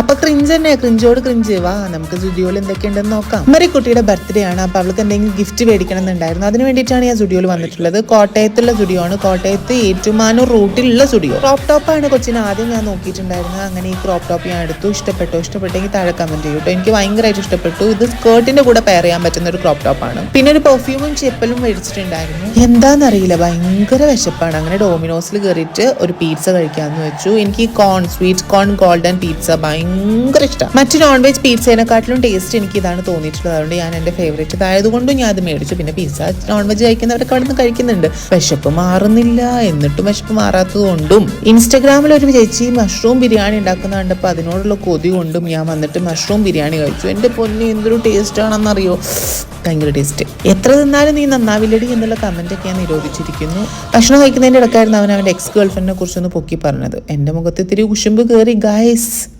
അപ്പൊ ക്രിഞ്ച് തന്നെ ക്രിഞ്ചോട് ക്രിഞ്ച് വാ നമുക്ക് സുഡിയോയിൽ എന്തൊക്കെയുണ്ടെന്ന് നോക്കാം. കുട്ടിയുടെ ബർത്ത്ഡേ ആണ്. അപ്പൊ അവൾക്ക് എന്തെങ്കിലും ഗിഫ്റ്റ് മേടിക്കണം എന്നുണ്ടായിരുന്നു അതിന് വേണ്ടിയിട്ടാണ് ഞാൻ സുഡിയോയിൽ വന്നിട്ടുള്ളത്. കോട്ടയത്തുള്ള സുഡിയോ ആണ് കോട്ടയത്ത് ഏറ്റുമാനൂർ റൂട്ടിലുള്ള സുഡിയോ ക്രോപ്പ് ടോപ്പ് ആണ് കൊച്ചിന് ആദ്യം ഞാൻ നോക്കിയിട്ടുണ്ടായിരുന്നത്. അങ്ങനെ ഈ ക്രോപ്പ് ടോപ്പ് ഞാൻ എടുത്തു. ഇഷ്ടപ്പെട്ടോ? ഇഷ്ടപ്പെട്ടെങ്കിൽ താഴെ കമന്റ് ചെയ്യൂ കേട്ടോ എനിക്ക് ഭയങ്കരമായിട്ട് ഇഷ്ടപ്പെട്ടു. ഇത് സ്കേർട്ടിന്റെ കൂടെ പെയർ ചെയ്യാൻ പറ്റുന്ന ഒരു ക്രോപ്പ് ടോപ്പാണ് പിന്നെ ഒരു പെർഫ്യൂമും ചെപ്പലും മേടിച്ചിട്ടുണ്ടായിരുന്നു. എന്താണെന്നറിയില്ല ഭയങ്കര വിശപ്പാണ്. അങ്ങനെ ഡോമിനോസിൽ കയറിയിട്ട് ഒരു പീറ്റ്സ കഴിക്കാന്ന് വെച്ചു. എനിക്ക് corn sweet corn golden pizza ഭയങ്കര ഇഷ്ടം. മറ്റു നോൺ വെജ് പീസേനെക്കാട്ടിലും ടേസ്റ്റ് എനിക്ക് ഇതാണ് തോന്നിയിട്ടുള്ളത്. അതുകൊണ്ട് ഞാൻ എന്റെ ഫേവറേറ്റ് ഇതായതുകൊണ്ടും ഞാൻ അത് മേടിച്ചു. പിന്നെ പിസ്സ നോൺ വെജ് കഴിക്കുന്നവരൊക്കെ അവിടെ നിന്ന് കഴിക്കുന്നുണ്ട്. വിശപ്പ് മാറുന്നില്ല. എന്നിട്ടും വിശപ്പ് മാറാത്തത് കൊണ്ടും ഇൻസ്റ്റഗ്രാമിൽ ഒരു ചേച്ചി മഷ്റൂം ബിരിയാണി ഉണ്ടാക്കുന്ന കണ്ടപ്പോൾ അതിനോടുള്ള കൊതി കൊണ്ടും ഞാൻ വന്നിട്ട് മഷ്റൂം ബിരിയാണി കഴിച്ചു. എന്റെ പൊന്നി എന്തൊരു ടേസ്റ്റ് ആണെന്നറിയോ? ഭയങ്കര ടേസ്റ്റ് എത്ര തിന്നാലും നീ നന്നാവില്ലടി എന്നുള്ള കമന്റ് ഒക്കെ ഞാൻ നിരോധിച്ചിരിക്കുന്നു. ഭക്ഷണം കഴിക്കുന്നതിന്റെ ഇടക്കായിരുന്നു അവൻ അവന്റെ എക്സ് ഗേൾഫ്രണ്ടിനെ കുറിച്ചൊന്ന് പൊക്കി പറഞ്ഞത്. എന്റെ മുഖത്ത് ഇത്തിരി കുശുമ്പ് കയറി ഗായ്സ്